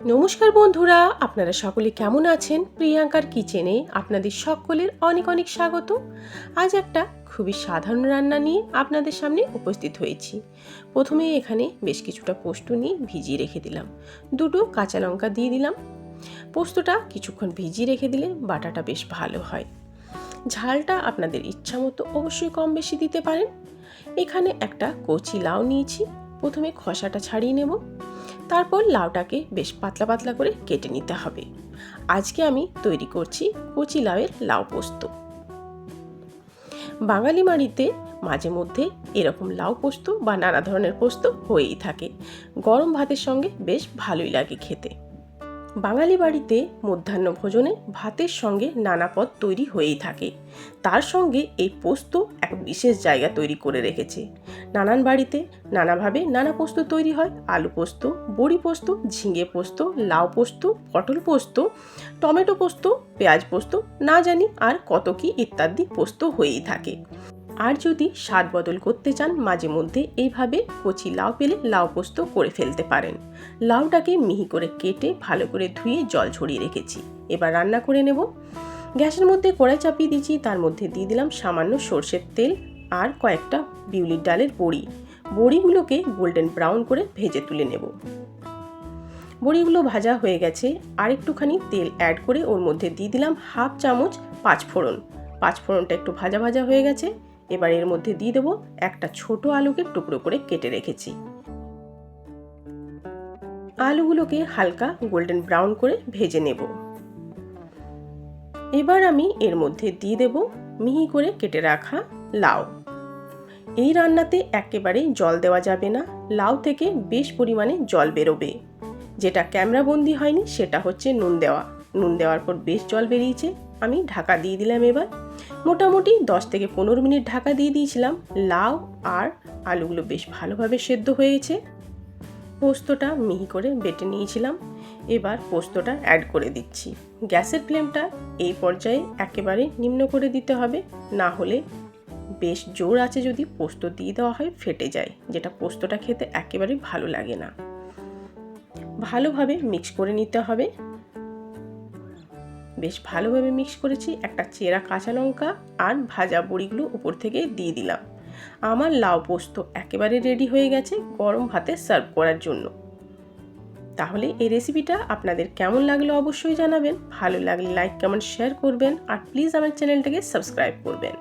নমস্কার বন্ধুরা, আপনারা সকলে কেমন আছেন? প্রিয়াঙ্কার কিচেনে আপনাদের সকলের অনেক অনেক স্বাগত। আজ একটা খুবই সাধারণ রান্না নিয়ে আপনাদের সামনে উপস্থিত হয়েছি। প্রথমে এখানে বেশ কিছুটা পোস্ত নিয়ে ভিজিয়ে রেখে দিলাম। দুটো কাঁচা লঙ্কা দিয়ে দিলাম। পোস্তটা কিছুক্ষণ ভিজিয়ে রেখে দিলে বাটাটা বেশ ভালো হয়। ঝালটা আপনাদের ইচ্ছা মতো অবশ্যই কম বেশি দিতে পারেন। এখানে একটা কচি লাউ নিয়েছি। প্রথমে খসাটা ছাড়িয়ে নেব। তারপর লাউটাকে বেশ পাতলা পাতলা করে কেটে নিতে হবে। আজকে আমি তৈরি করছি কচি লাউয়ের লাউ পোস্ত। বাঙালি বাড়িতে মাঝে মধ্যে এরকম লাউ পোস্ত বা নানা ধরনের পোস্ত হয়েই থাকে। গরম ভাতের সঙ্গে বেশ ভালোই লাগে খেতে। বাঙালি বাড়িতে মধ্যাহ্ন ভোজনে ভাতের সঙ্গে নানা পদ তৈরি হয়েই থাকে। তার সঙ্গে এই পোস্ত এক বিশেষ জায়গা তৈরি করে রেখেছে। নানান বাড়িতে নানাভাবে নানা পোস্ত তৈরি হয়। আলু পোস্ত, বড়ি পোস্ত, ঝিঙে পোস্ত, লাউ পোস্ত, পটল পোস্ত, টমেটো পোস্ত, পেঁয়াজ পোস্ত, না জানি আর কত কি ইত্যাদি পোস্ত হয়েই থাকে। আর যদি স্বাদ বদল করতে চান, মাঝে মধ্যে এইভাবে কচি লাউ পেলে লাউ পোস্ত করে ফেলতে পারেন। লাউটাকে মিহি করে কেটে ভালো করে ধুয়ে জল ছড়িয়ে রেখেছি। এবার রান্না করে নেব। গ্যাসের মধ্যে কড়াই চাপিয়ে দিয়েছি, তার মধ্যে দিয়ে দিলাম সামান্য সর্ষের তেল আর কয়েকটা বিউলির ডালের বড়ি। বড়িগুলোকে গোল্ডেন ব্রাউন করে ভেজে তুলে নেব। বড়িগুলো ভাজা হয়ে গেছে। আর একটুখানি তেল অ্যাড করে ওর মধ্যে দিয়ে দিলাম হাফ চামচ পাঁচফোড়ন। পাঁচফোড়নটা একটু ভাজা ভাজা হয়ে গেছে। এবার এর মধ্যে দিয়ে দেবো একটা ছোট আলুকে টুকরো করে কেটে রেখেছি। আলুগুলোকে হালকা গোল্ডেন ব্রাউন করে ভেজে নেব। এবার আমি এর মধ্যে দিয়ে দেব মিহি করে কেটে রাখা লাউ। এই রান্নাতে একেবারেই জল দেওয়া যাবে না, লাউ থেকে বেশ পরিমাণে জল বেরোবে। যেটা ক্যামেরাবন্দি হয়নি, সেটা হচ্ছে নুন দেওয়া। নুন দেওয়ার পর বেশ জল বেরিয়েছে। আমি ঢাকা দিয়ে দিলাম এবার। মোটামুটি দশ থেকে পনেরো মিনিট ঢাকা দিয়ে দিয়েছিলাম। লাউ আর আলুগুলো বেশ ভালোভাবে সেদ্ধ হয়েছে। পোস্তটা মিহি করে বেটে নিয়েছিলাম। এবার পোস্তটা অ্যাড করে দিচ্ছি। গ্যাসের ফ্লেমটা এই পর্যায়ে একেবারে নিম্ন করে দিতে হবে। না হলে বেশ জোর আছে যদি পোস্ত দিয়ে দেওয়া হয় ফেটে যায়, যেটা পোস্তটা খেতে একেবারে ভালো লাগে না। ভালোভাবে মিক্স করে নিতে হবে। বেশ ভালোভাবে মিক্স করেছি, একটা চেরা কাঁচা লঙ্কা আর ভাজা বড়িগুলো উপর থেকে দিয়ে দিলাম। আমার লাউ পোস্ত একেবারে রেডি হয়ে গেছে গরম ভাতে সার্ভ করার জন্য। তাহলে এই রেসিপিটা আপনাদের কেমন লাগল অবশ্যই জানাবেন, ভালো লাগলে লাইক কমেন্ট শেয়ার করবেন আর প্লিজ আমার চ্যানেলটাকে সাবস্ক্রাইব করবেন।